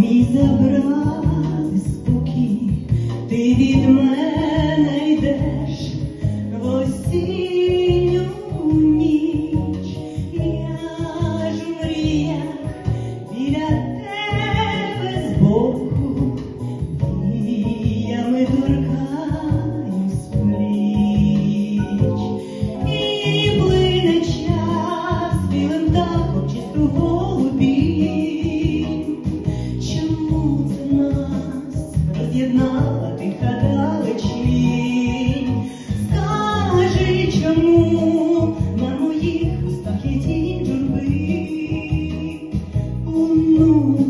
мій забрав спокій, ти від мене йдеш в осінь. you.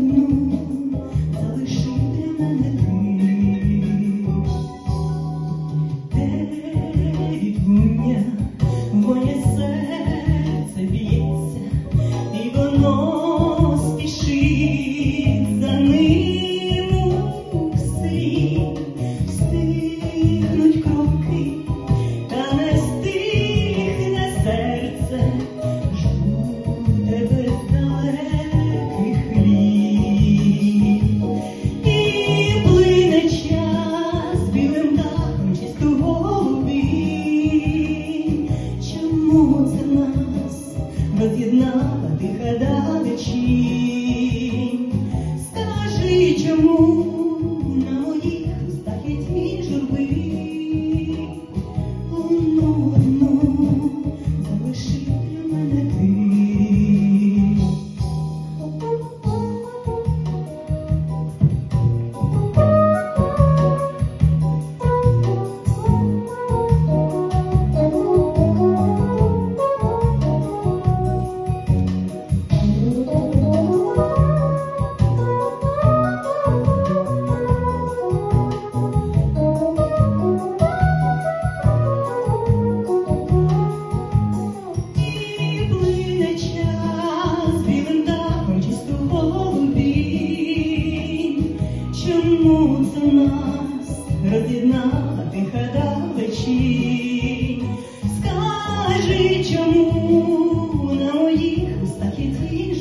З'єднати хадалечі, скажи, чому на моїх устах і твій